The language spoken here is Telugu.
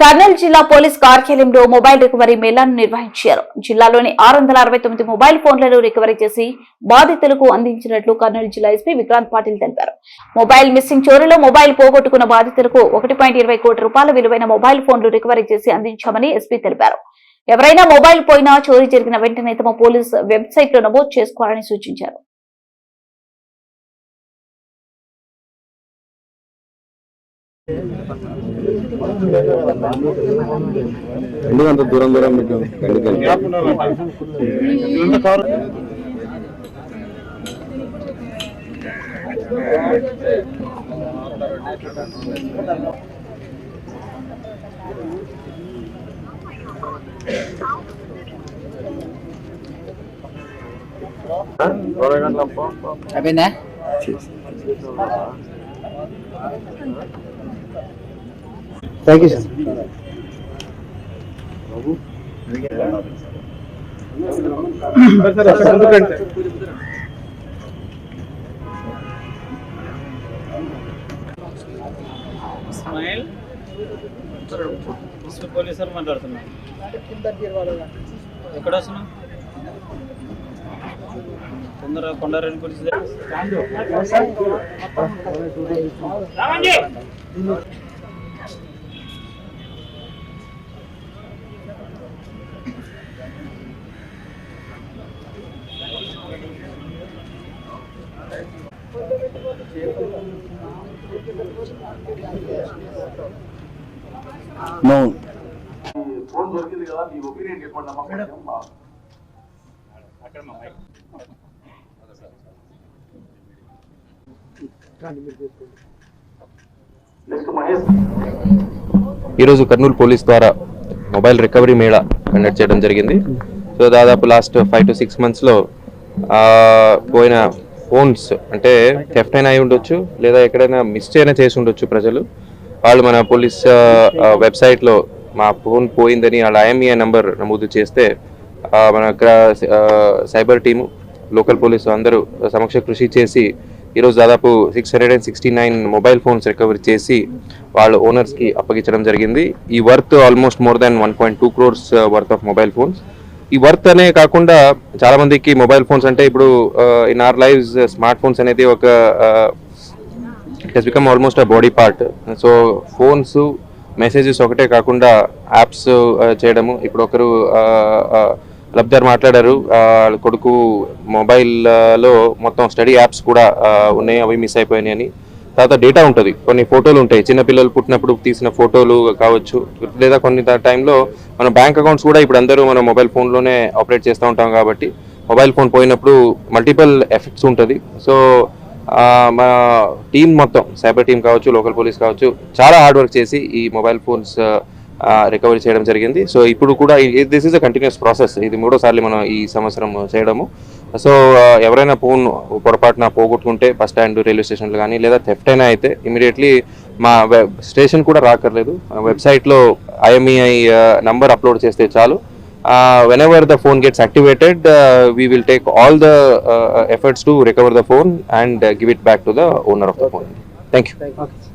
కర్నూలు జిల్లా పోలీస్ కార్యాలయంలో మొబైల్ రికవరీ మేళాను నిర్వహించారు. జిల్లాలోని ఆరు వందల అరవై తొమ్మిది మొబైల్ ఫోన్లను రికవరీ చేసి బాధితులకు అందించినట్లు కర్నూలు జిల్లా ఎస్పీ విక్రాంత్ పాటిల్ తెలిపారు. మొబైల్ మిస్సింగ్ చోరీలో మొబైల్ పోగొట్టుకున్న బాధితులకు ఒకటి పాయింట్ ఇరవై కోటి రూపాయల విలువైన మొబైల్ ఫోన్లు రికవరీ చేసి అందించామని ఎస్పీ తెలిపారు. ఎవరైనా మొబైల్ పోయినా చోరీ జరిగిన వెంటనే తమ పోలీస్ వెబ్సైట్లో నమోదు చేసుకోవాలని సూచించారు. ఎందుకు అంత దూరం దూరం పెట్టాం ఎందుకని అయిపోయిందా Thank you sir smile. పోలీసులు మాట్లాడుతున్నా ఎక్కడ వస్తున్నావు? తొందరగా కొండారెడ్డి నో. ఫోన్ దొరికింది కదా మీ ఒపీనియన్ చెప్పండి మహేష్ ఈరోజు కర్నూలు పోలీస్ ద్వారా మొబైల్ రికవరీ మేళా కండక్ట్ చేయడం జరిగింది. సో దాదాపు లాస్ట్ ఫైవ్ టు సిక్స్ మంత్స్లో పోయిన ఫోన్స్ అంటే థెఫ్ట్ అయినా అయి ఉండొచ్చు లేదా ఎక్కడైనా మిస్ అయినా చేసి ఉండొచ్చు ప్రజలు. వాళ్ళు మన పోలీస్ వెబ్సైట్లో మా ఫోన్ పోయిందని వాళ్ళ ఐఎంఈఐ నెంబర్ నమోదు చేస్తే మన సైబర్ టీము లోకల్ పోలీసు అందరూ సమక్ష కృషి చేసి ఈరోజు దాదాపు six hundred and sixty nine mobile phones recovery చేసి వాళ్ళ ఓనర్స్కి అప్పగించడం జరిగింది. ఈ worth almost more than one point two crores worth of mobile phones ఈ వర్త్ అనే కాకుండా చాలామందికి మొబైల్ ఫోన్స్ అంటే ఇప్పుడు in our lives smart phones అనేది ఒక it has become almost a body part so phones messages ఒకటే కాకుండా యాప్స్ uh, చేయడము. ఇప్పుడు ఒకరు uh, uh, లబ్ధార్ మాట్లాడారు. వాళ్ళ కొడుకు మొబైల్లో మొత్తం స్టడీ యాప్స్ కూడా ఉన్నాయి. అవి మిస్ అయిపోయినాయి అని. తర్వాత డేటా ఉంటుంది. కొన్ని ఫోటోలు ఉంటాయి. చిన్నపిల్లలు పుట్టినప్పుడు తీసిన ఫోటోలు కావచ్చు. లేదా కొన్ని టైంలో మన బ్యాంక్ అకౌంట్స్ కూడా ఇప్పుడు అందరూ మన మొబైల్ ఫోన్లోనే ఆపరేట్ చేస్తూ ఉంటాం కాబట్టి మొబైల్ ఫోన్ పోయినప్పుడు మల్టిపుల్ ఎఫెక్ట్స్ ఉంటుంది. సో మా టీం మొత్తం సైబర్ టీం కావచ్చు లోకల్ పోలీస్ కావచ్చు చాలా హార్డ్ వర్క్ చేసి ఈ మొబైల్ ఫోన్స్ రికవరీ చేయడం జరిగింది. సో ఇప్పుడు కూడా this is a continuous process ఇది మూడోసార్లు మనం ఈ సంవత్సరం చేయడము. సో ఎవరైనా ఫోన్ పొరపాటున పోగొట్టుకుంటే బస్ స్టాండ్ రైల్వే స్టేషన్లు కానీ లేదా థెఫ్ట్ అయినా అయితే ఇమీడియట్లీ మా వెబ్ స్టేషన్ కూడా రాకర్లేదు. వెబ్సైట్లో ఐఎంఈఐ నంబర్ అప్లోడ్ చేస్తే చాలు. uh, whenever the phone gets activated, uh, we will take all the uh, efforts to recover the phone and uh, give it back to the owner of the